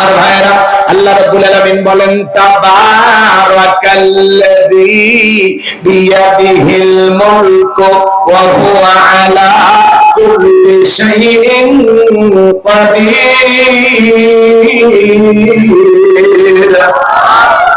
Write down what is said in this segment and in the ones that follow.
আমার ভাইরা আল্লাহ রাব্বুল আলামিন বলেন, তাবারাকাল্লাযী বিয়াদিহিল মুলকু ওয়া হুয়া আলা কুল্লি শাইইন কাদির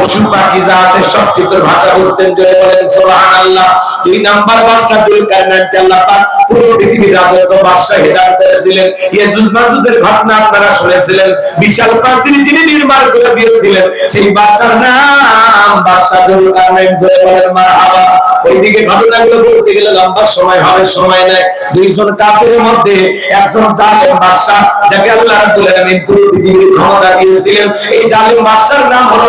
পশু পাখি যা আছে সবকিছুর ভাষা বুঝতেন, জোরে বলেন, সুবহানাল্লাহ। দুই নাম্বার বাদশা জুলকারনাইনকে আল্লাহ পুরো পৃথিবীর রাজত্ব বাদশাহী করেছিলেন। ঘটনা আপনারা শুনেছিলেন। বিশাল প্রাচীর যিনি নির্মাণ করে দিয়েছিলেন, সেই নাম বাদশা জুলকারনাইন জোরে বলেন, মারহাবা। ওইদিকে ঘটনাগুলো বলতে গেলে লম্বা সময় হবে, সময় দুইজন কাফেরের মধ্যে একজন জালেম বাদশা যাকে আল্লাহ রাব্বুল আলামিন পুরো পৃথিবীর ক্ষমতা দিয়েছিলেন। এই জালেম বাদশার নাম হলো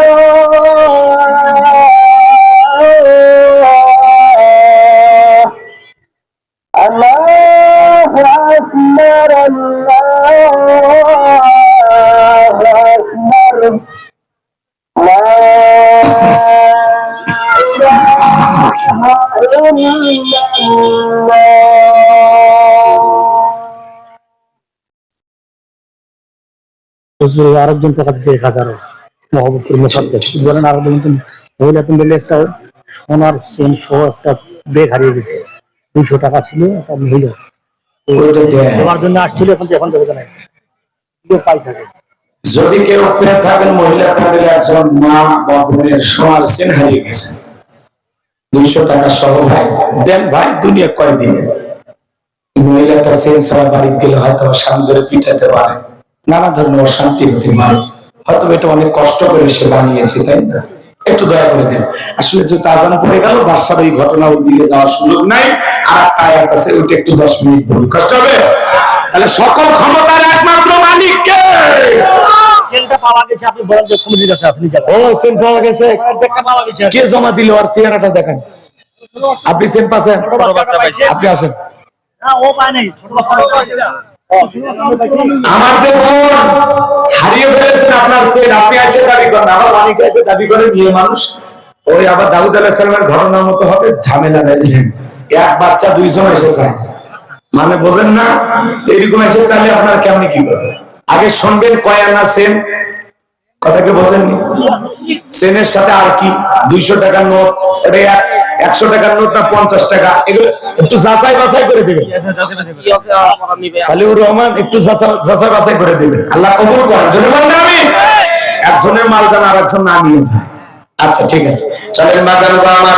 আরেকজন টাকা দিচ্ছে এক হাজার মহবুবপুর মোসাদ্দে বলেন আরেকজন কিন্তু মহিলা একটা সোনার চেন সহ একটা ব্যাগ হারিয়ে গেছে। দুইশো টাকা ছিল একটা মহিলা। দেয়। দেওয়ার জন্য আসছিল এখন তো এখন দেখে নাই কেউ পাই থাকে। যদি কেউ পেয়ে থাকেন মহিলা ফ্যামিলি একজন মা বা বোনের সোনার সেন হারিয়ে গেছে। দুইশো টাকা সহ ভাই দেন ভাই দুনিয়া কয় দিনে মহিলাটা সেন ছাড়া বাড়ি গেলে হয়তো স্বামী ধরে পিঠাতে পারে। নানা ধরনের অশান্তি হতে পারে হয়তো এটা অনেক কষ্ট করে সে বানিয়েছে তাই না? একটু দয়া করে দেন। আসলে যেহেতু আজান পড়ে গেল বাসার ওই ঘটনা ওই দিকে যাওয়ার সুযোগ নাই আর একটা আয়াত আছে ওইটা একটু দশ মিনিট বলি কষ্ট হবে? তাহলে সকল ক্ষমতার একমাত্র মালিক কে? আপনি বলেন আসেনি যাবে ও সেন পাওয়া গেছে। ব্যাগটা পাওয়া গেছে। কে জমা দিল? আর চেহারাটা দেখেন। আপনি সেন পাচ্ছেন? আপনি আসেন। ও পায় নাই। ছোট বাচ্চা আমার যে বোন হারিয়ে ফেলেছেন আপনার সেন, আপনি আছে দাবি করেন আমার মানিকে আছে দাবি করে মেয়ে মানুষ। ওই আবার দাউদ আলাহ সালামের ঘটনার মতো হবে, ঝামেলা নেই। এক বাচ্চা দুইজন এসে চায়। মানে বোঝেন না এইরকম এসে চাইলে আপনার কেমনি কি করবে আগে শুনবেন কয় আনা সেন কথাকে বোঝেননি সেনের সাথে আর কি? দুইশো টাকার নোট এটা একশো টাকার নোট না পঞ্চাশ টাকা। এগুলো একটু যাচাই বাছাই করে দেবেন। সালিউর রহমান একটু যাচাই বাছাই করে দেবেন। আল্লাহ কবুল করেন। যদি বলেন আমি। একজনের মাল জানা আর একজন না নিয়ে যায়। আচ্ছা ঠিক আছে। চলেন বাজার আমার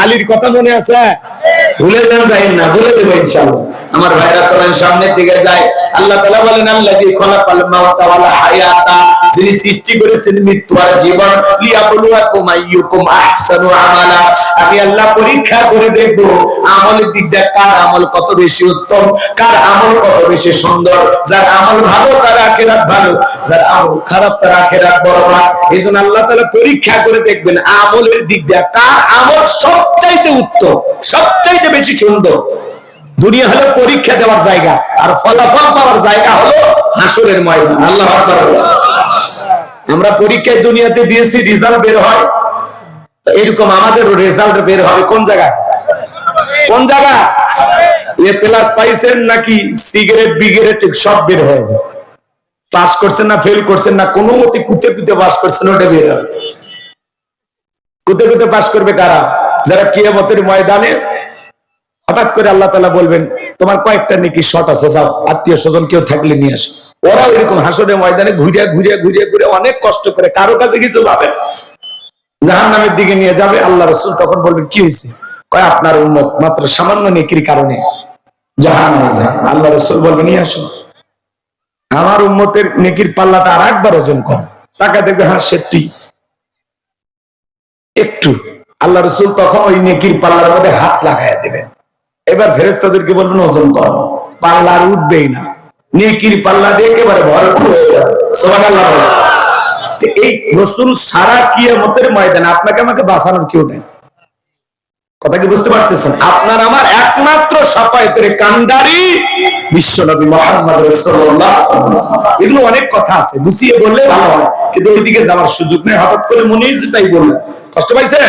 আলীর কথা মনে আছে ভুলে যান যাই না ভুলে দেবো ইনশাআল্লাহ আমার ভাইরা চলেন সামনের দিকে যায় আল্লাহ তাআলা বলেন, আল্লাযী খলাকাল মাউতা ওয়াল হায়াতা, যিনি সৃষ্টি করেছেন মৃত্যু আর জীবন আমি আল্লাহ পরীক্ষা করে দেখব, আমলের দিক দিয়ে কার আমল কত বেশি উত্তম, কার আমল কত বেশি সুন্দর। যার আমল ভালো, তার আখিরাত ভালো, যার আমল খারাপ, তার আখিরাত বরবাদ এইজন্য আল্লাহ তাআলা পরীক্ষা করে দেখবেন, আমলের দিক দিয়ে কার আমল সবচাইতে উত্তম, সবচাইতে বেশি সুন্দর। দুনিয়া হলো পরীক্ষা দেওয়ার জায়গা, আর ফলাফল পাওয়ার জায়গা হলো হাসরের ময়দান। আল্লাহ আমরা পরীক্ষায় দুনিয়াতে দিয়েছি, রেজাল্ট বের হয়। তো এরকম আমাদেরও রেজাল্ট বের হবে কোন জায়গায়? কোন জায়গা এ প্লাস পাইছেন নাকি সিগারেট, বিগারেট, সব বের হয়ে যায়। পাস করছেন না, ফেল করছেন না, কোনো মতে কুতে কুতে পাস করছেন, ওটা বের হয়। কুতে কুতে পাস করবে কারা? যারা কিয়ামতের ময়দানে হঠাৎ করে আল্লাহ তালা বলবেন, তোমার কয়েকটা নাকি শট আছে, যাও, আত্মীয় স্বজন কেউ থাকলে নিয়ে আসো। ওরা এরকম হাসনের ময়দানে ঘুরিয়া ঘুরিয়া ঘুরিয়া ঘুরে অনেক কষ্ট করে কারও কাছে কিছু পাবে জাহান নামের দিকে নিয়ে যাবে, আল্লাহ রসুল তখন বলবেন, কি হয়েছে কয়, আপনার উন্মত মাত্র সামান্য নেকির কারণে জাহান নামে যায়। আল্লাহ রসুল বলবেন, নিয়ে আসো। আমার উন্মতের নেকির পাল্লাটা আর একবার ওজন কম। টাকা দেখবে হ্যাঁ সেটি একটু। আল্লাহ রসুল তখন ওই নেকির পাল্লার মধ্যে হাত লাগাইয়া দেবেন এবার ফেরেস্তাদেরকে বলবেন, ওজন কর পাল্লা আর উঠবেই না। নেকির পাল্লা দিয়ে একেবারে ভরপুর হয়ে যাবে। এই রসুল সারা কিয়ামতের ময়দানে আপনাকে আমাকে বাঁচানোর কেউ নেই। কথা কি বুঝতে পারতেছেন? আপনার আমার একমাত্র সাফায়তের কান্ডারি মোহাম্মদ সাল্লাল্লাহু আলাইহি ওয়াসাল্লাম। এগুলো অনেক কথা আছে গুছিয়ে বললে ভালো হয়। কিন্তু ওইদিকে যাওয়ার সুযোগ নেই। হঠাৎ করে মনে হয়েছে তাই বললাম কষ্ট পাইছেন?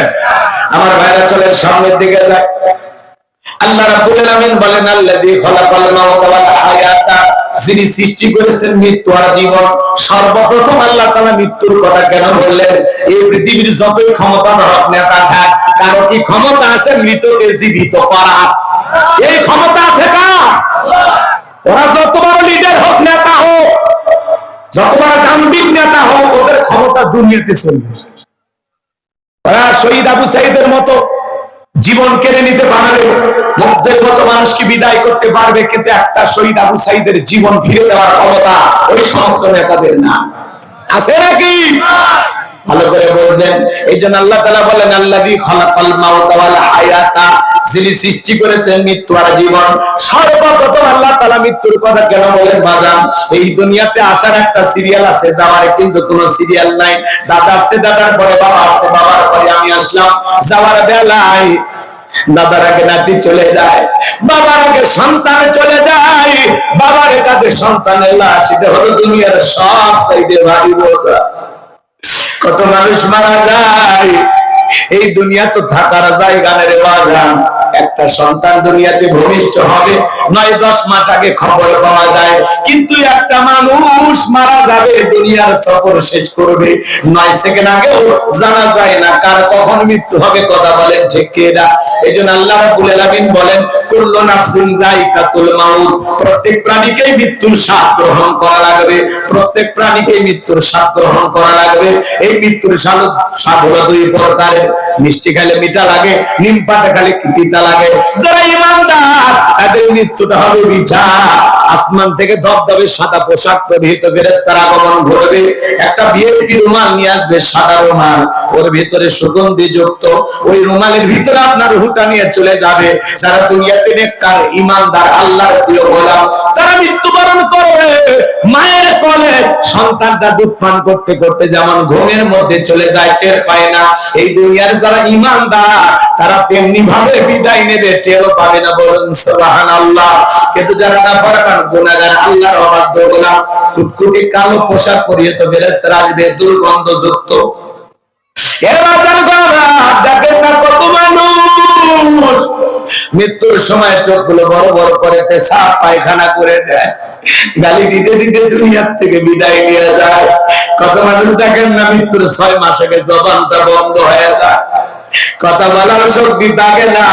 আমার ভাইরা চলে সামনের দিকে যায় আল্লাহ রাব্বুল আলামিন বলেন, আল্লাযী খালাকাল মাউতা ওয়াল হায়াতা যিনি সৃষ্টি করেছেন মৃত্যু আর জীবন, সর্বপ্রথম আল্লাহ তাআলা মৃত্যুর কথা কেন বললেন? এই পৃথিবীর যতই ক্ষমতা ধরক নেতা থাক কারও কি ক্ষমতা আছে মৃতকে জীবিত করা এই ক্ষমতা আছে কার? ওরা যত বড় লিডার হোক নেতা হোক, যত বড় গাম্ভীর নেতা হোক, ওদের ক্ষমতা দুনিয়াতে চলবে। ওরা শহীদ আবু সাইদের মতো জীবন কেড়ে নিতে পারবে। মুগ্ধের মতো মানুষকে বিদায় করতে পারবে? কিন্তু একটা শহীদ আবু সাইদের জীবন ফিরে দেওয়ার ক্ষমতা ওই সমস্ত নেতাদের না আছে নাকি? ভালো করে বুঝলেন এই জন্য আল্লাহ তালা বলেন আল্লাহ যিনি সৃষ্টি করেছেন মৃত্যু আর জীবন, সর্বপ্রথম আল্লাহ তালা মৃত্যুর কথা কেন বলেন বাজান? এই দুনিয়াতে আসার একটা সিরিয়াল আছে, যাওয়ার কিন্তু কোনো সিরিয়াল নাই। দাদা আসছে, দাদার পরে বাবা আসছে, বাবার পরে আমি আসলাম। যাওয়ার বেলায় দাদার আগে নাতি চলে যায়, বাবার আগে সন্তান চলে যায়। বাবার কাছে সন্তানের লাশ, এটা হলো দুনিয়ার সব সাইডে ভারী বোঝা। কত মানুষ মারা যায়? এই দুনিয়া তো থাকার জায়গা রে বাজান। একটা সন্তান দুনিয়াতে ভূমিষ্ঠ হবে, নয়, দশ মাস আগে খবর পাওয়া যায়, কিন্তু একটা মানুষ মারা যাবে, দুনিয়ার সফর শেষ করবে। নয় সেকেন্ড আগেও জানা যায় না কার কখন মৃত্যু হবে, কথা বলেন ঠিক কিনা এই জন্য আল্লাহ রাব্বুল আলামিন বলেন, কুল্লু নাফসিন মাউত। প্রত্যেক মৃত্যুর স্বাদ গ্রহণ করা লাগবে। প্রত্যেক প্রাণীকেই মৃত্যুর স্বাদ গ্রহণ করা লাগবে। এই মৃত্যুর স্বাদ স্বাদ হলো দুই প্রকারের। মিষ্টি খেলে মিঠা লাগে, নিম পাতা খেলে তিতা লাগে। যারা ইমানদার, তাদের মৃত্যুটা হবে মিঠা। আসমান থেকে ধবধবে সাদা পোশাক পরিহিত ফেরেশতার আগমন ঘটবে। একটা বিএপি রুমাল নিয়ে আসবে সাদা রুমাল। ওর ভিতরে সুগন্ধি যুক্ত। ওই রুমালের ভিতরে আপনার রুহুটা নিয়ে চলে যাবে। যারা দুনিয়াতে নেককার, ইমানদার, আল্লাহর প্রিয় গোলাম, তারা মৃত্যুবরণ করবে। মায়ের কোলে সন্তানটা দুধ পান করতে করতে যেমন ঘুমের মধ্যে চলে যায়, টের পায় না। এই দুনিয়ার যারা ইমানদার, তারা তেমনি ভাবে বিদায় নেবে টেরও পাবে না বলুন সুবহানাল্লাহ। কিন্তু যারা গুনাহগার, আল্লাহর কুটকুটি কালো পোশাক পরিয়ে তো ফেরেশতারা আসবে, দুর্গন্ধযুক্ত। মৃত্যুর সময় চোখগুলো বড় বড় করে পেশাব পায়খানা করে দেয়। গালি দিতে দিতে দুনিয়ার থেকে বিদায় নিয়ে যায়। কত মানুষ দেখেন না মৃত্যুর ছয় মাস আগে জবানটা বন্ধ হয়ে যায়। কথা বলার শক্তি থাকে না?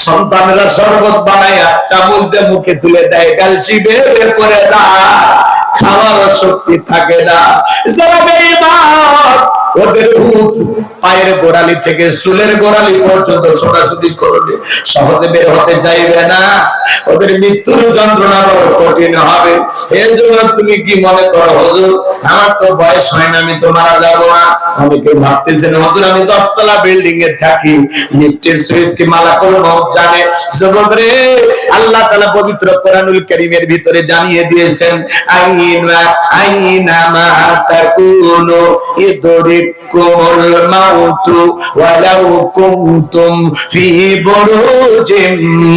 সন্তানরা শরবত বানাইয়া চামচ দিয়ে মুখে তুলে দেয় ক্যালসি বের করে যায় খাওয়ারও শক্তি থাকে না। যারা বেঈমান ওদের হুঁচ, পায়ের গোড়ালি থেকে চুলের গোড়ালি পর্যন্ত ছোটাছুটি করবে সহজে বের হতে চাইবে না। ওদের মৃত্যুর যন্ত্রণা বড় কঠিন হবে। এর জন্য তুমি কি মনে করো, হজুর? আমার তো বয়স হয় না, আমি তো মারা যাব না। অনেকে ভাবতেছেন হজুর, আমি দশতলা বিল্ডিং এ থাকি। লিফটের সুইচ কি মালা মত জানে? যুবক রে আল্লাহ তাআলা পবিত্র কোরআনুল কারীমের ভিতরে জানিয়ে দিয়েছেন, আইনা আইনা মা তাকুনু ইদরিকুমুল মাউতু ওয়ালাউ কুনতুম ফি বুরুজিম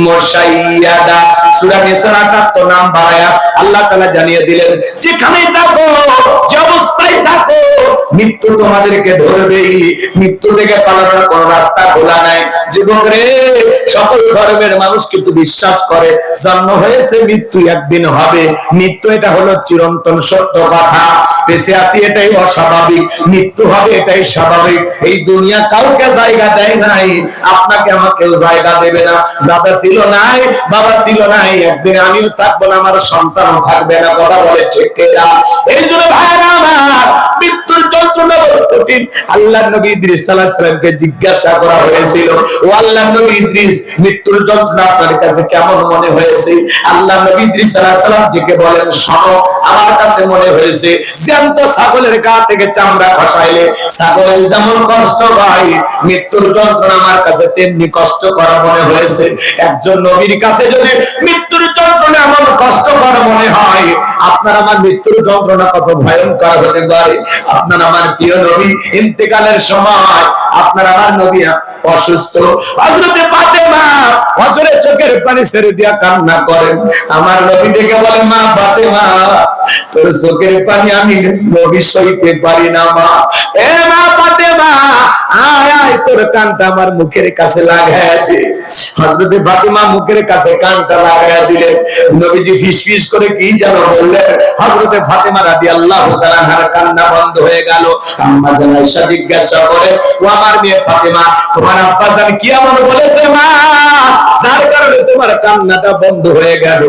মুশাইয়াদা। সূরা নিসা 78 নাম্বার আয়াত, আল্লাহ তাআলা জানিয়ে দিলেন, যেখানে থাকো, যে অবস্থায় থাকো, মৃত্যু তোমাদেরকে ধরবেই। মৃত্যু থেকে পালানোর কোন রাস্তা খোলা নাই। যুবক রে সকল ধর্মের মানুষ কিন্তু বিশ্বাস করে, জন্ম হয়েছে, মৃত্যু একদিন হবে। মৃত্যু এটা হলো চিরন্তন সত্য কথা। বেঁচে আছি এটাই অস্বাভাবিক, মৃত্যু হবে এটাই স্বাভাবিক। এই দুনিয়া কাউকে জায়গা দেয় নাই, আপনাকে আমাকেও জায়গা দেবে না। দাদা ছিল নাই, বাবা ছিল নাই, একদিন আমিও থাকব না, আমার সন্তানও থাকবে না, কথা বলে ঠিক এই জন্য ভাইরা আমার কঠিন। আল্লাহ নবী ইদ্রিস সালাহ সাল্লামকে জিজ্ঞাসা করা হয়েছিল, ও আল্লাহ নবী ইদ্রিস, মৃত্যুর যন্ত্রণা আপনার কাছে কেমন মনে হয়েছে? আল্লাহ নবী ইদ্রিস সাল্লাম থেকে বলেন, শোনো, আমার কাছে মনে হয়েছে, জ্যান্ত ছাগলের গা থেকে চামড়া খসাইলে ছাগলের যেমন কষ্ট হয়, মৃত্যুর যন্ত্রণা আমার কাছে তেমনি কষ্ট করা মনে হয়েছে। একজন নবীর কাছে যদি মৃত্যুর যন্ত্রণা এমন কষ্টকর মনে হয়, আপনার আমার মৃত্যুর যন্ত্রণা কত ভয়ঙ্কর হতে পারে? আপনার আমার প্রিয় নবী ইন্তেকালের সময় আপনার আমার নবী অসুস্থ। হযরতে ফাতেমা হযরত চোখের পানি ছেড়ে দিয়া কান্না করেন। আমার নবী ডেকে বলে, মা ফাতেমা, তোর চোখের পানি আমি নবী সইতে পারি না, মা। এ মা ফাতেমা, আয় আয়, তোর কানটা আমার মুখের কাছে লাগায় দে। হযরতে ফাতেমা মুখের কাছে কানটা দিলেন। নবীজি ফিসফিস করে কি যেন বললেন ফাতেমা কান্না বন্ধ হয়ে গেল। আম্মা জিজ্ঞাসা করে, ও আমার মেয়ে ফাতেমা, তোমার আব্বা কি বলেছে মা? যার কারণে তোমার কান্নাটা বন্ধ হয়ে গেল।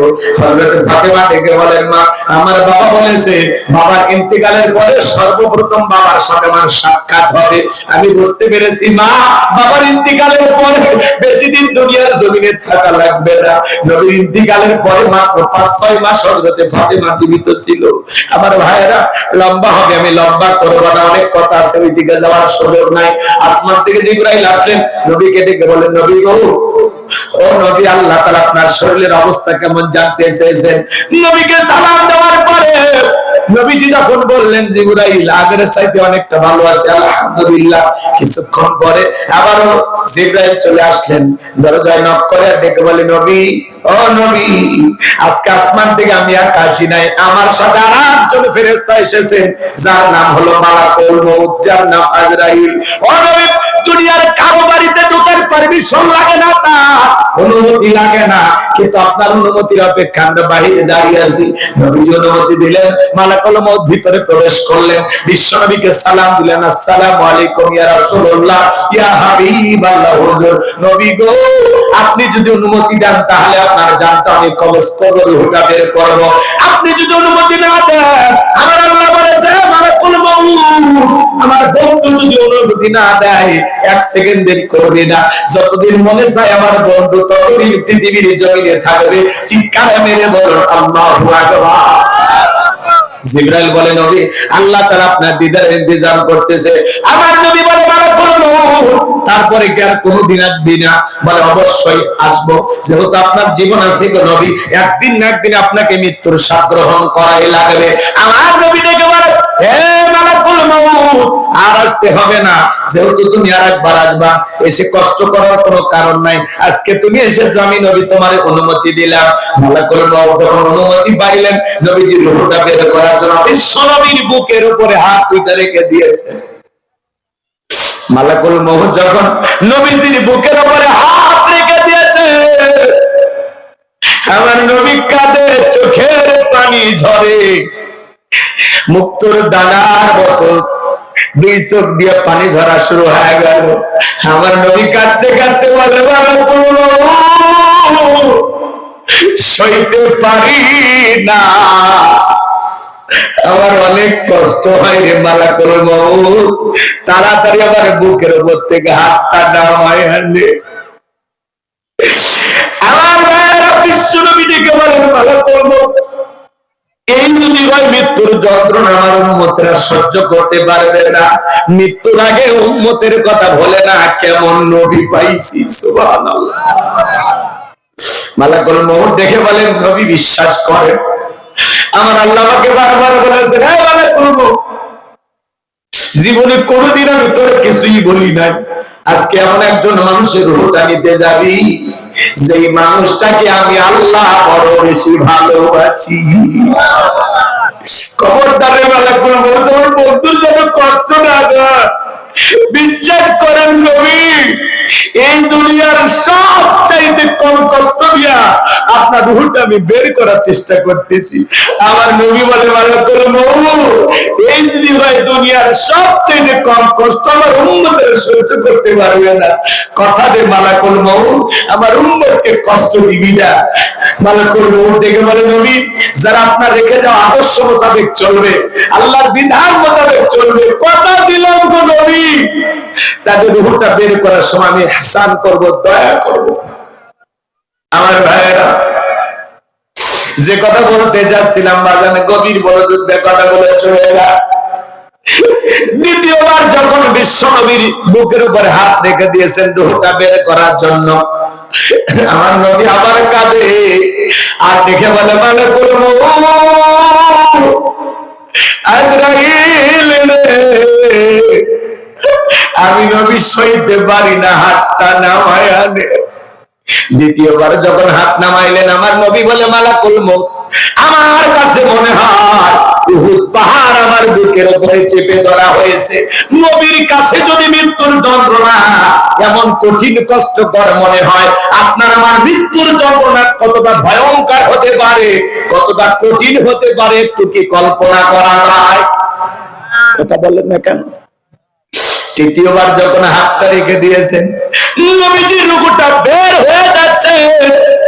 ফাতেমা ডেকে বলেন, মা, আমার বাবা বলেছে, বাবার ইন্তেকালের পরে সর্বপ্রথম বাবার সাথে আমার সাক্ষাৎ হবে। আমি বুঝতে পেরেছি মা, বাবার ইন্তেকালের পরে বেশি দিন দুনিয়ার জমিনে থাকা লাগবে না। নবীর ইন্তেকালের পরে মাত্র পাঁচ, ছয় মাস হযরতে ফাতেমা জীবিত ছিল। আমার ভাইয়েরা, লম্বা হবে, আমি লম্বা করব না, অনেক কথা আছে ওই দিকে যাওয়ার সুযোগ নাই। আসমান থেকে জিব্রাইল আসলেন, নবীকে ডেকে বলেন নবী গো, ও নবী, আল্লাহ তাআলা আপনার শরীরের অবস্থা কেমন জানতে চেয়েছেন? নবীকে সালাম দেওয়ার পরে নবীজি যখন বললেন জিবরাইল আগের চাইতে অনেকটা ভালো আছে, আলহামদুলিল্লাহ, কিছুক্ষণ পরে আবারও জিবরাইল চলে আসলেন। দরজায় নক করে ডেকে বলে, নবী, ও নবী, আজকে আসমান থেকে আমি আর নাই, আমার সাথে আর একজন এসেছেন, যার নাম হলো মালাকুল মউত, যার নাম আজরাইল। ও নবী দুনিয়ার কারও বাড়িতে ঢোকার পারমিশন লাগে না তা। অনুমতি লাগে না। কিন্তু আপনার অনুমতির অপেক্ষা আমরা বাহিরে দাঁড়িয়ে আছি। নবীজি অনুমতি দিলেন, মালাকুল ভিতরে প্রবেশ করলেন। বিশ্ব নবীকে সালাম দিলেন, আসসালামু আলাইকুম ইয়া রাসূলুল্লাহ, ইয়া হাবিবাল্লাহ হুজুর। নবী গো, আপনি যদি অনুমতি দেন, তাহলে আপনার জানটা আমি কবজ করব রুহটা বের করব। আপনি যদি অনুমতি না দেন, আমার আল্লাহ আমার বন্ধু যদি না দেয়, এক করবে না। যতদিন মনে চায় আমার বন্ধু, ততদিন পৃথিবীর জমিনে থাকবে। চিৎকার মেরে জিব্রাইল বলে, নবী, আল্লাহ তাআলা আপনার দিদার ইন্তজাম করতেছে। আমার নবী বলে তারপরে কি আর আসবি না? বলে, অবশ্যই আসব। যেহেতু আপনার জীবন আছে গো নবী, একদিন না একদিন আপনাকে মৃত্যুর স্বাদ গ্রহণ করাই লাগবে। আমার নবী আর আসতে হবে না। তুমি আর কষ্ট করার কোনো কারণ নাই। আজকে তুমি নবী তোমার অনুমতি দিলাম। অনুমতি পাইলেন নবীজি রূহটা বের করার জন্য বিশ্ব নবীর বুকের উপরে হাত দুইটা রেখে দিয়েছে। মালাকুল মউত যখন নবীজির বুকের উপরে হাত রেখে দিয়েছে, আমার নবী কাঁদে চোখের পানি ঝরে। মুক্তর দানার মতো। দুই চোখ দিয়ে পানি ঝরা শুরু হয়ে গেল। আমার নবী কাঁদতে কাঁদতে বলে সইতে পারি না। আমার অনেক কষ্ট হয় রে মালা করে মউত। তাড়াতাড়ি আমার বুকের উপর থেকে হাতটা নামায় আনে আমার বিশ্ব নবী ডেকে বলেন মালা করব এই যদি হয় মৃত্যুর যন্ত্রণা আমার উন্মতেরা সহ্য করতে পারবে না। মৃত্যুর আগে উন্মতের কথা বলে না, কেমন নবী পাইছি মালাকুল দেখে বলেন, নবী বিশ্বাস করে আমার আল্লাহ আমাকে বারবার বলেছে হ্যাঁ মালাকুল মৌত জীবনে কোনোদিন আমি তোর কিছুই বলি নাই। আজকে এমন একজন মানুষের রুহটা নিতে যাবি, যেই মানুষটাকে আমি আল্লাহ বড় বেশি ভালোবাসি। খবরদারে মালাকুল বন্ধুর জন্য কষ্ট না বিশ্বাস করেন নবী এই দুনিয়ার সব চাইতে কম কষ্ট দিয়া আপনার রুহটা আমি বের করার চেষ্টা করতেছি। আমার নবী বলে মালাকুল মৌ এই যদি ভাই দুনিয়ার সব চাইতে কম কষ্ট আমার উন্মতের সহ্য করতে পারবে না। কথা দে, মালাকুল মৌ আমার উন্মতকে কষ্ট দিবি না। মালাকুল মৌ দেখে বলে, নবী, যারা আপনার রেখে যাওয়া আদর্শ মোতাবেক চলবে, আল্লাহর বিধান মোতাবেক চলবে, কথা দিলাম গো নবী। তাদের রুহটা বের করার সময় আমি হাসান করব, দয়া করব। আমার ভাইয়েরা, যে কথা বলতে যাচ্ছিলাম বাজানে গভীর মনোযোগে কথা বলে চলে গেল দ্বিতীয়বার যখন বিশ্ব নবীর বুকের উপরে হাত রেখে দিয়েছেন, রুহটা বের করার জন্য, আমার নবী আবার কাঁদে। আর দেখে বলে মানে করব আজরাইল রে। আমি নবী সইতে পারি না, হাতটা নামায় আনে। দ্বিতীয়বার যখন হাত নামাইলেন, আমার নবী বলে, মালাকুল মত আমার কাছে মনে হয় পাহাড় আমার বুকের উপরে চেপে ধরা হয়েছে। নবীর কাছে যদি মৃত্যুর যন্ত্রণা, এমন কঠিন কষ্টকর মনে হয়, আপনার আমার মৃত্যুর যন্ত্রণা কতটা ভয়ঙ্কর হতে পারে, কতটা কঠিন হতে পারে, একটু কি কল্পনা করা যায়? কথা বলেন না কেন? তৃতীয়বার যখন হাতটা রেখে দিয়েছেন নবীজি রুকুটা বের হয়ে যাচ্ছে।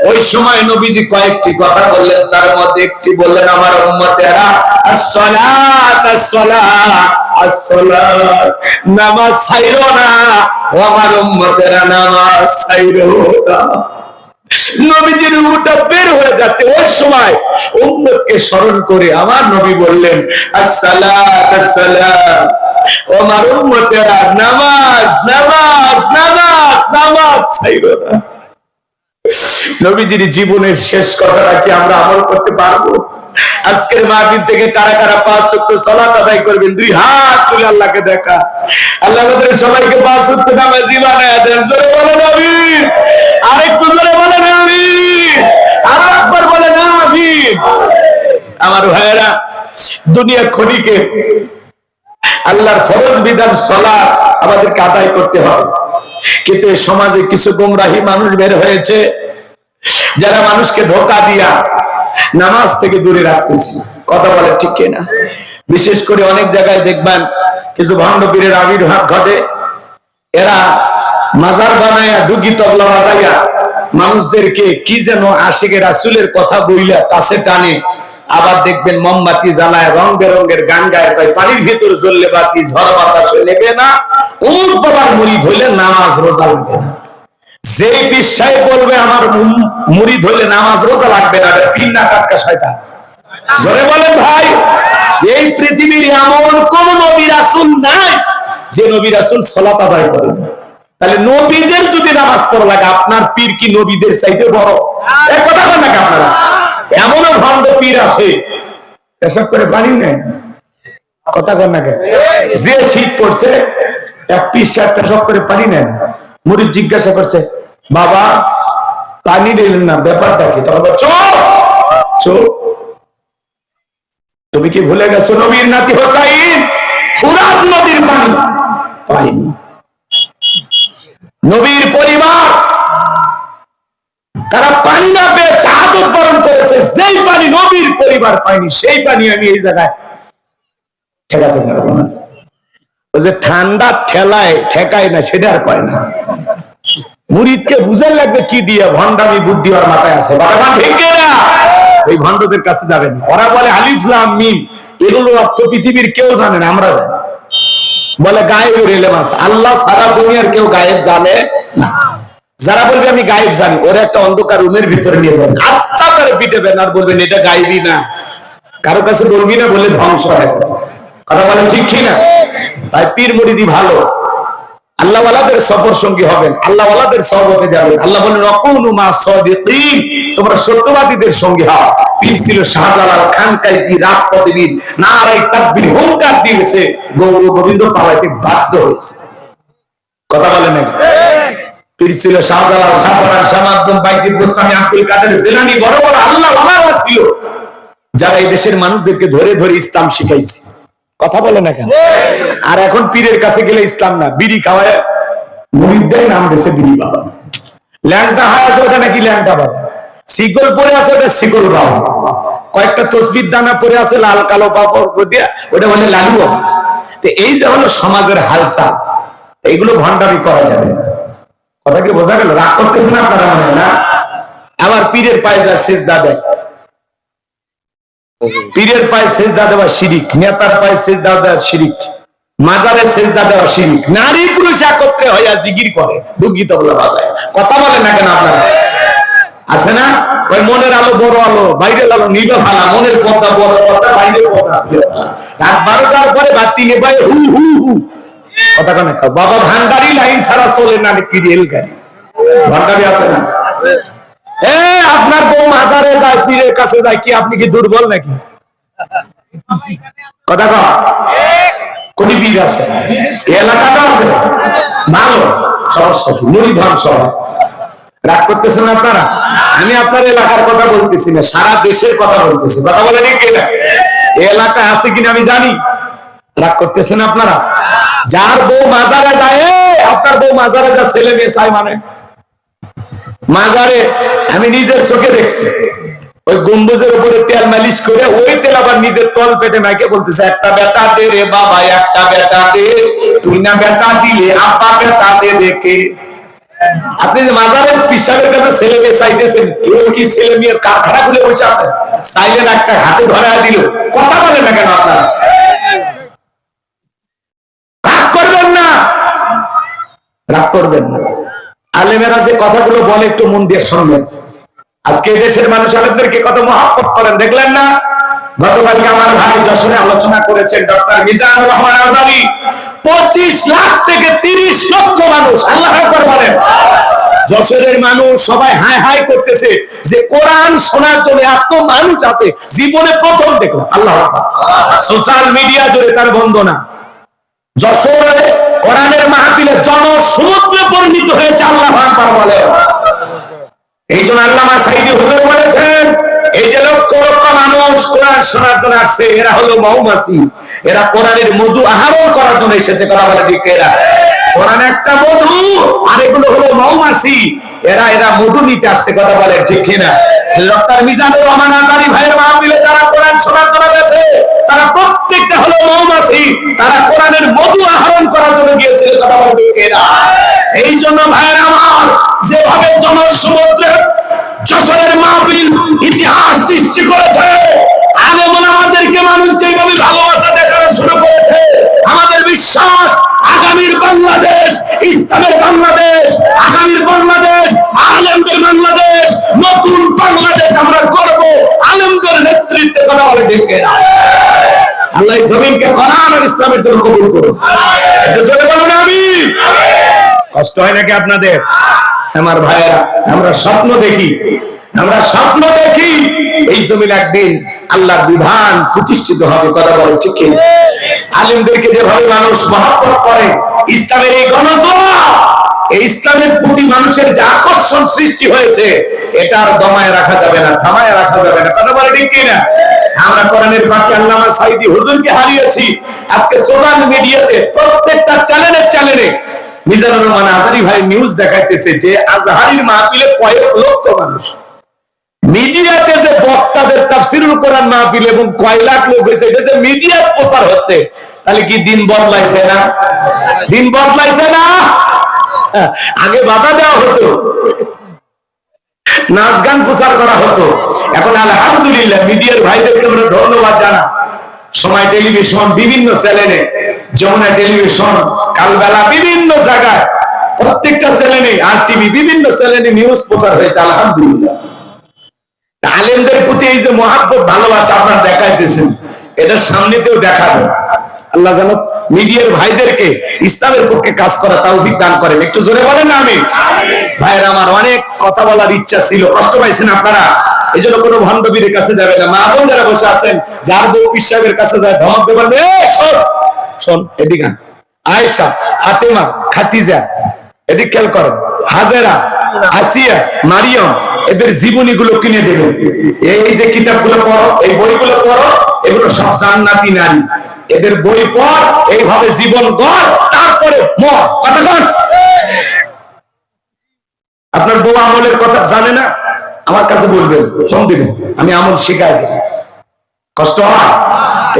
ওই সময় নবীজি কয়েকটি কথা বললেন, তার মধ্যে একটি বললেন, আমার উম্মতেরা, আসসালাত আসসালাত আসসালাত, নামাজ ছাইরো না, ও আমার উম্মতেরা, নামাজ ছাইরো না। নবীজির রুহুটা বের হয়ে যাচ্ছে। ওই সময় উম্মতকে স্মরণ করে আমার নবী বললেন, আসসালাত আসসালাম ও আমার উম্মতেরা নামাজ নামাজ নামাজ নামাজ। না। নবীজির জীবনের শেষ কথাটা কি আমরা আমল করতে পারব? আজকের মাহফিল থেকে কারা কারা পাঁচ সত্য আদায় করবেন? দুই হাত তুলে আল্লাহকে দেখা। আল্লাহ সবাইকে পাঁচ সত্য নামাজি বানায় দেন। জোরে বলে নবী আরেকটু জোরে নবী একবার বলে আমার ভাইয়েরা, দুনিয়া খনিকে আল্লাহর ফরজ বিধান সলা আমাদেরকে আদায় করতে হবে। কিন্তু সমাজে কিছু গুমরাহী মানুষ বের হয়েছে, যারা মানুষকে ধোকা দিয়া নামাজ থেকে দূরে রাখতেছে। কথা বলে ঠিক কিনা? বিশেষ করে অনেক জায়গায় দেখবেন কিছু ভণ্ড পীরের আবির্ভাব ঘটে। এরা মাজার বানায়া ডুগি তবলা বাজাইয়া মানুষদেরকে কি যেন আশিকের রাসুলের কথা বইলা কাছে টানে। আবার দেখবেন মোমবাতি জ্বালায় রং বেরঙ্গের গান গায়, তাই পানির ভিতর জ্বললে বাতি ঝড় বাতাস নেবে না? উঠ বাবার মুড়ি ধরলে নামাজ রোজা লাগে না। যে বিশ্বায় বলবে, আমার মুড়ি ধরলে নামাজ রোজা লাগবে না এটা পিন্না টাটকা শয়তান। জোরে বলেন ভাই, এই পৃথিবীর এমন কোন নবী রাসূল নাই যে নবী রাসূল সালাত আদায় করেন। তাহলে নবীদের যদি নামাজ পড়া লাগে, আপনার পীর কি নবীদের চাইতে বড়? এক কথা বলেন নাকি আপনারা? এমনও ভণ্ড পীর আছে। এসব করে পানি নেই। কথা কর না? যে শীত পড়ছে এক পিস চারটা সব করে পানি নেন। মুড়ি জিজ্ঞাসা করছে বাবা পানি দিলেন না ব্যাপারটা কি? তখন চুপ চুপ তুমি কি ভুলে গেছো নবীর নাতি হোসাইন? ফুরাত নদীর পানি পাইনি নবীর পরিবার তারা পানি না পেয়ে শাহাদত যেই পানি নবীর পরিবার সেই পানি আমি এই জায়গায় ঠেকাতে পারব না। যে ঠান্ডা ঠেলায় ঠেকায় না, সেটা আর কয় না। লাগবে কি দিয়ে ভণ্ডামি বুদ্ধি ওর মাথায় আছে। ভণ্ডদের কাছে যাবেন ওরা বলে আলিফলাম মিম, এগুলো অর্থ পৃথিবীর কেউ জানে না, আমরা জানি। বলে এলেমাস আল্লাহ সারা দুনিয়ার কেউ গায়েব জানে না। যারা বলবে আমি গায়েব জানি, ওরা একটা অন্ধকার রুমের ভিতরে নিয়ে যাবেন আচ্ছা করে পিটেবেন আর বলবেন এটা গায়েবই না। কারও কাছে বলবি না বলে ধ্বংস হয়ে যাবে। কথা বলেন ঠিক কি না? তাই পীর মুরিদি ভালো। আল্লাহওয়ালাদের সফর সঙ্গী হবেন, আল্লাহওয়ালাদের যাবেন। আল্লাহ বলেন সাদিকিন। তোমরা সত্যবাদীদের সঙ্গে হও। পীর ছিল শাহজালাল নারাই তাকবীর হুঙ্কার দিয়েছে। গৌর গোবিন্দ পালাইতে বাধ্য হয়েছে। কথা বলেন যারা এই দেশের মানুষদেরকে ধরে ধরে ইসলাম কথা বলে না কেন? আর এখন পীরের কাছে গেলে ইসলাম না, বিড়ি খাওয়ায় নাম দিয়েছে বিড়ি বাবা। ল্যাংটা হয় আছে, ওটা নাকি ল্যাংটা বাবা। শিকল পরে আছে, ওটা শিকল বাবা। কয়েকটা তসবির দানা পরে আছে, লাল কালো পাপড় দিয়ে, ওটা বলে লালু বাবা। তো এই যে হলো সমাজের হালচাল, এইগুলো ভণ্ডামি করা যাবে না। কথা কি বোঝা গেল, রাগ করতেছেন আপনারা মনে না? আবার পীরের পায়ে যা সেজদা দেয়। পীরের পায়ে সেজদা দেওয়া শিরিক, নেতার পায়ে সেজদা দেওয়া শিরিক, মাজারে দেওয়া শিরিক। নারী পুরুষ একত্রে হইয়া জিগির করে, দুঃখিত বলে বাজায়। কথা বলেন না কেন আপনারা? আছে না? ওই মনের আলো, বড় আলো, বাইরের আলো নিবে ফালা মনের পর্দা, বড় পর্দা, বাইরের পর্দা। রাত বারোটার পরে বাতি নেবাই হু হু হু। বাবা, ভান্ডারি লাইন ছাড়া চলে না কি ভান্ডারি আছে না? আপনার বউ যায়, পীরের কাছে যায়, কি আপনি কি দুর্বল নাকি? কথা আমি আপনার এলাকার কথা বলতেছি না, সারা দেশের কথা কথা এলাকা আছে কিনা আমি জানি। রাগ করতেছেন আপনারা? যার বউ মাজারে যায় আপনার বউ মাজারে যা ছেলে মেয়ে চাই মানে। মাজারে আমি নিজের চোখে দেখছি। ওই গম্বুজের উপরে তেল মালিশ করে ওই তেল আবার নিজের তল পেটে মাইকে বলতেছে, একটা বেটা দে রে বাবা, একটা বেটা দে। তুই না বেটা দিলে আব্বা বেটা দে দেখে। আপনি যে মাজারের পিসাবের কাছে ছেলে মেয়ে চাইতেছেন কেউ কি ছেলে মেয়ের কারখানা খুলে বসে আছে? চাইলেন একটা হাতে ধরা দিল। কথা বলেন না কেন আপনারা রাগ করবেন না রাগ করবেন না। আলেমেরা যে কথাগুলো বলে একটু মন দিয়ে শুনবেন। আজকে দেশের মানুষ আলেমদেরকে কত মহাপত করেন, দেখলেন না? গতকালকে আমার ভাই যশোরে আলোচনা করেছেন ডক্টর মিজানুর রহমান আজারি পঁচিশ লাখ থেকে তিরিশ লক্ষ মানুষ, আল্লাহ বলেন। যশোরের মানুষ সবাই হাই হাই করতেছে যে কোরআন শোনার জন্য এত মানুষ আছে, জীবনে প্রথম দেখলাম, আল্লাহ সোশ্যাল মিডিয়া জুড়ে তার বন্দনা। যশোরে কোরআনের মাহফিলে জনসমুদ্রে পরিণত হয়েছে আল্লাহ আকবার বলে। এই জন্য আল্লামা সাইদি হুজুর বলেছেন, এই যে লক্ষ লক্ষ মানুষ কোরআন শোনার জন্য আসছে, এরা হলো মৌমাছি। এরা কোরআনের মধু আহরণ করার জন্য এসেছে, কথা বলে ঠিক এরা কোরআন একটা মধু, আর এগুলো মৌমাছি, এরা এরা মধু নিতে আসছে, কথা বলে, ঠিক কিনা? ডক্টর মিজানুর রহমান আজারি ভাইয়ের মাহফিলে যারা কোরআন শোনার জন্য গেছে। তারা প্রত্যেকটা হলো মৌমাছি, তারা কোরআনের মধু আহরণ করার জন্য গিয়েছিল, কথা বলে এরা এই জন্য ভাইয়ের আমার, যেভাবে জনসমুদ্রে যশোরের মাহফিল ইতিহাস সৃষ্টি করেছে আলেমন আমাদেরকে মানুষ যেভাবে ভালোবাসা দেখানো শুরু করেছে, আমাদের বিশ্বাস, আগামীর বাংলাদেশ, ইসলামের বাংলাদেশ, আগামীর বাংলাদেশ, আলেমদের বাংলাদেশ, নতুন বাংলাদেশ আমরা করব আলেমদের নেতৃত্বে কথা বলে দেখে আল্লাহ জমিনকে কোরআন আর ইসলামের জন্য কবুল করুন। আমি কষ্ট হয় নাকি আপনাদের? আমার ভাইয়েরা, আমরা স্বপ্ন দেখি, আমরা স্বপ্ন দেখি, এই জমিন একদিন আল্লাহর বিধান প্রতিষ্ঠিত হবে, কথা বলে ঠিক? আলিমদেরকে যেভাবে মানুষ মহব্বত করে, ইসলামের এই গণজোয়া ইসলামের প্রতি মানুষের যে আকর্ষণ সৃষ্টি হয়েছে এটা আর দমায় রাখা যাবে না, থামায় রাখা যাবে না, কথা বলে ঠিক কিনা আমরা কোরআনের বাকি আল্লামা সাইদি হুজুরকে হারিয়েছি, আজকে সোশ্যাল মিডিয়াতে প্রত্যেকটা চ্যানেলে চ্যানেলে মিজানুর রহমান আজারি ভাই নিউজ দেখাইতেছে যে আজহারির মাহফিলে কয়েক লক্ষ মানুষ মিডিয়াতে যে বক্তাদের তাফসিরুল কোরআন মাহফিল এবং কয় লাখ লোক হয়েছে, এটা যে মিডিয়া প্রচার হচ্ছে, তাহলে কি দিন বদলাইছে না? দিন বদলাইছে না? আগে বাধা দেওয়া হতো। নাচ গান প্রচার করা হতো। এখন আলহামদুলিল্লাহ মিডিয়ার ভাইদেরকে আমরা ধন্যবাদ জানা সময় টেলিভিশন, বিভিন্ন চ্যানেলে, যমুনা টেলিভিশন, কালবেলা, বিভিন্ন জায়গায় প্রত্যেকটা চ্যানেলে, আর টিভি, বিভিন্ন চ্যানেলে নিউজ প্রচার হয়েছে, আলহামদুলিল্লাহ। আলেমদের প্রতি এই যে মহাব্বত, ভালোবাসা আপনার দেখাইতেছেন, এটা সামনেতেও দেখাবেন। আল্লাহ জানো মিডিয়ার ভাইদেরকে ইসলামের পক্ষে কাজ করা তৌফিক দান করেন। একটু জোরে বলেন না আমি ভাইয়ের আমার অনেক কথা বলার ইচ্ছা ছিল, কষ্ট পাইছেন আপনারা? এই জন্য কোনো ভণ্ডবীরের কাছে যাবে না। মা বোন যারা বসে আছেন, যার বউ পিসাবের কাছে যায়, ধমক দেবার শোন শোন, এদিকে। আয়েশা, ফাতেমা, খাতিজা, এদিক খেয়াল করেন, হাজেরা, আসিয়া, মারিয়ম এদের জীবনী গুলো কিনে দেবেন এই যে কিতাবগুলো পড়ো, এই বইগুলো পড়ো, এগুলো সব জান্নাতি নারী। এদের বই পড়, এইভাবে জীবন গড়, তারপরে আপনার বউ আমলের কথা জানে না? আমার কাছে বলবেন, ফোন দিবেন, আমি আমল শিখাই দেব। কষ্ট হয়?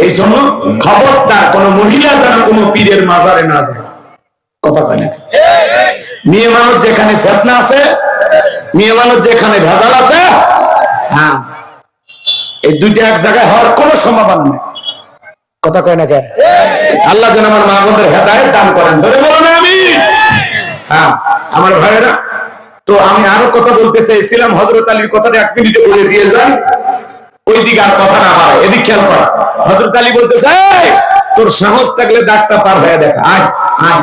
এই জন্য খবরদার কোন মহিলা যেন কোন পীরের মাজারে না যায়। কথা কয় না মেয়ে মানুষ যেখানে ফেতনা আছে মেয়ে মানুষ যেখানে ভেজাল আছে হ্যাঁ এই দুইটা এক জায়গায় হওয়ার কোনো সম্ভাবনা নেই। কথা কয় না কে? আল্লাহ যেন আমার মা বোনদের হেদায়ত দান করেন। জোরে বলো না আমি হ্যাঁ আমার ভাইয়েরা তো আমি আরও কথা বলতে চাইছিলাম হজরত আলীর কথাটা এক মিনিটে বলে দিয়ে যাই। ওই দিকে আর কথা না বাড়ায় এদিক খেয়াল কর। হজরত আলী বলতেছে "এই, তোর সাহস থাকলে দাগটা পার হয়ে দেখা আয় আয়।